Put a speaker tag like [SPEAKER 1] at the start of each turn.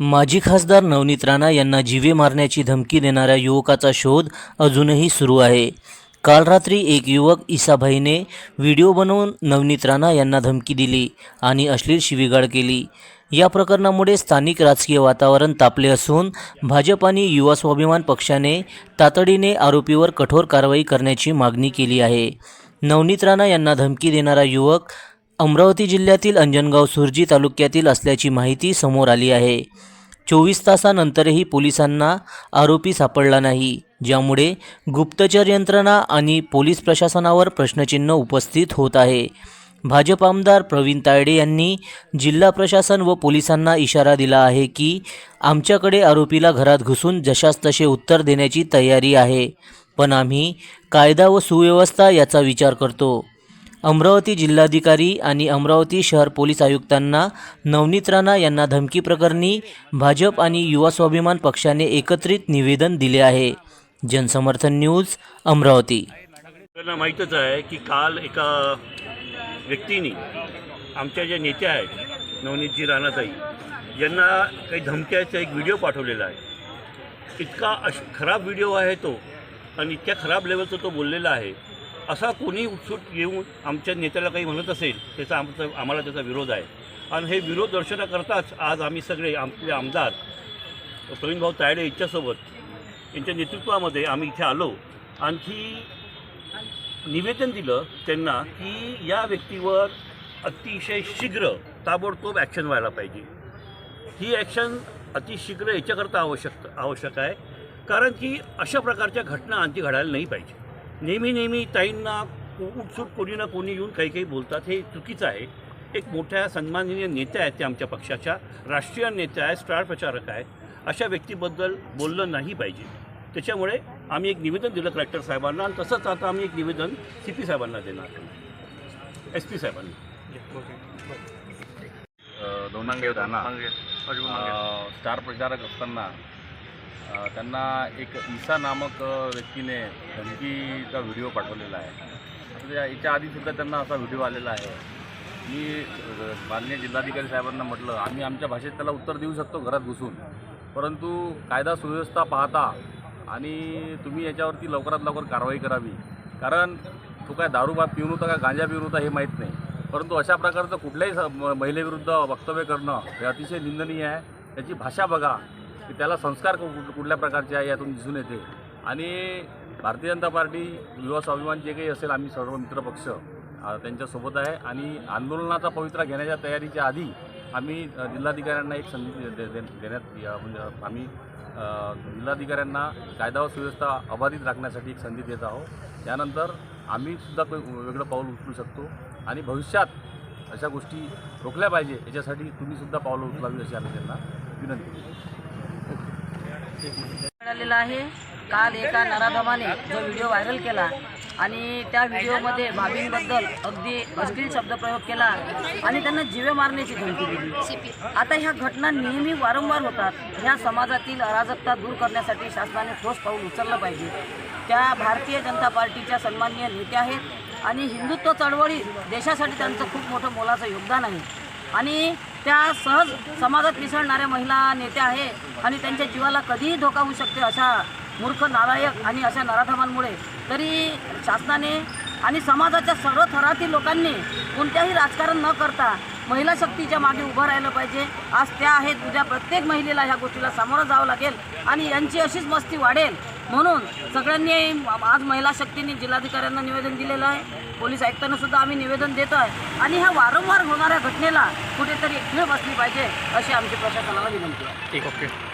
[SPEAKER 1] माजी खासदार नवनीत राणा यांना जीवे मारण्याची धमकी देणाऱ्या युवकाचा शोध अजूनही सुरू आहे. काल रात्री एक युवक इसाभाईने व्हिडिओ बनवून नवनीत राणा यांना धमकी दिली आणि अश्लील शिवीगाळ केली. या प्रकरणामुळे स्थानिक राजकीय वातावरण तापले असून भाजप आणि युवा स्वाभिमान पक्षाने तातडीने आरोपीवर कठोर कारवाई करण्याची मागणी केली आहे. नवनीत राणा यांना धमकी देणारा युवक अमरावती जिल्ह्यातील अंजनगाव सुरजी तालुक्यातील असल्याची माहिती समोर आली आहे. चोवीस तासानंतरही पोलिसांना आरोपी सापडला नाही. ज्यामुळे गुप्तचर यंत्रणा आणि पोलीस प्रशासनावर प्रश्नचिन्ह उपस्थित होत आहे. भाजप आमदार प्रवीण तायडे यांनी जिल्हा प्रशासन व पोलिसांना इशारा दिला आहे की आमच्याकडे आरोपीला घरात घुसून जशास तसे उत्तर देण्याची तयारी आहे. पण आम्ही कायदा व सुव्यवस्था याचा विचार करतो. अमरावती जिल्हाधिकारी आणि अमरावती शहर पोलीस आयुक्तांना नवनीत राणा यांना धमकी प्रकरणी भाजप आणि युवा स्वाभिमान पक्षाने एकत्रित निवेदन दिले आहे. जनसमर्थन न्यूज अमरावती.
[SPEAKER 2] आपल्याला माहीतच आहे की काल एका व्यक्तीने आमच्या ज्या नेत्या आहेत नवनीतजी राणाताई यांना काही धमक्याचा एक व्हिडिओ पाठवलेला आहे. इतका अश खराब व्हिडिओ आहे तो आणि इतक्या खराब लेवलचा तो बोललेला आहे. असा कोणी उत्सुक येऊन आमच्या नेत्याला काही म्हणत असेल त्याचा आमचा आम्हाला त्याचा विरोध आहे. आणि हे विरोध दर्शनाकरताच आज आम्ही सगळे आमचे आमदार प्रवीणभाऊ तायडे यांच्यासोबत यांच्या नेतृत्वामध्ये आम्ही इथे आलो. आणखी निवेदन दिलं त्यांना की या व्यक्तीवर अतिशय शीघ्र ताबडतोब ॲक्शन व्हायला पाहिजे. ही ॲक्शन अतिशीघ्र याच्याकरता आवश्यक आवश्यक आहे. कारण की अशा प्रकारच्या घटना आणखी घडायला नाही पाहिजे. नेहमी नेहमी ताईंना उठसूट कोणी ना कोणी येऊन काही काही बोलतात. हे चुकीचं आहे. एक मोठ्या सन्माननीय नेत्या आहेत त्या आमच्या पक्षाच्या. राष्ट्रीय नेत्या आहेत स्टार प्रचारक आहेत. अशा व्यक्तीबद्दल बोललं नाही पाहिजे. त्याच्यामुळे आम्ही एक निवेदन दिलं कलेक्टर साहेबांना आणि तसंच आता आम्ही एक निवेदन सी पी साहेबांना देणार एस पी साहेबांना.
[SPEAKER 3] दोनांगे अ, स्टार प्रचारक असताना त्यांना एक ईसा नामक व्यक्तीने धमकीचा व्हिडिओ पाठवलेला आहे. याच्या आधीसुद्धा त्यांना असा व्हिडिओ आलेला आहे. मी माननीय जिल्हाधिकारी साहेबांना म्हटलं आम्ही आमच्या भाषेत त्याला उत्तर देऊ शकतो घरात घुसून. परंतु कायदा सुव्यवस्था पाहता आणि तुम्ही याच्यावरती लवकरात लवकर कारवाई करावी. कारण तो काय दारूबाब पिऊन होता का गांजा पिऊन होता हे माहीत नाही. परंतु अशा प्रकारचं कुठल्याही स- महिलेविरुद्ध वक्तव्य करणं हे अतिशय निंदनीय आहे. त्याची भाषा बघा. की त्याला संस्कार कु- कुठ- कुठल्या प्रकारचे आहे यातून दिसून येते. आणि भारतीय जनता पार्टी युवा स्वाभिमान जे काही असेल आम्ही सर्व मित्रपक्ष त्यांच्यासोबत आहे. आणि आंदोलनाचा पवित्रा घेण्याच्या तयारीच्या आधी आम्ही जिल्हाधिकाऱ्यांना एक संधी दे- दे- दे- देण्यात म्हणजे आम्ही जिल्हाधिकाऱ्यांना कायदा व सुव्यवस्था अबाधित राखण्यासाठी एक संधी देत आहोत. त्यानंतर आम्ही सुद्धा वेगळं पाऊल उचलू शकतो. आणि भविष्यात अशा गोष्टी रोखल्या पाहिजे याच्यासाठी तुम्ही सुद्धा पावलं उचलावी अशी आम्ही त्यांना विनंती करू
[SPEAKER 4] मिळालेला आहे काल एका नराधमाने जो व्हिडिओ व्हायरल केला आणि त्या व्हिडिओमध्ये भाभींबद्दल अगदी अश्लील शब्दप्रयोग केला आणि त्यांना जीवे मारण्याची धमकी दिली. आता ह्या घटना नेहमी वारंवार होतात. ह्या समाजातील अराजकता दूर करण्यासाठी शासनाने ठोस पाऊल उचललं पाहिजे. त्या भारतीय जनता पार्टीच्या सन्माननीय नेत्या आहेत आणि हिंदुत्व चळवळी देशासाठी त्यांचं खूप मोठं मोलाचं योगदान आहे. आणि त्या सहज समाजात मिसळणाऱ्या महिला नेत्या आहे आणि त्यांच्या जीवाला कधीही धोका होऊ शकते अशा मूर्ख नालायक आणि अशा नराधमांमुळे. तरी शासनाने आणि समाजाच्या सर्व थरातील लोकांनी कोणत्याही राजकारण न करता महिला शक्तीच्या मागे उभं राहिलं पाहिजे. आज त्या आहेत उद्या प्रत्येक महिलेला ह्या गोष्टीला सामोरं जावं लागेल आणि यांची अशीच मस्ती वाढेल. म्हणून सगळ्यांनी आज महिला शक्तीने जिल्हाधिकाऱ्यांना निवेदन दिलेलं आहे. पोलीस आयुक्तांना सुद्धा आम्ही निवेदन देत आहे. आणि ह्या वारंवार होणाऱ्या घटनेला कुठेतरी एक खीळ बसली पाहिजे अशी आमची प्रशासनाला विनंती आहे.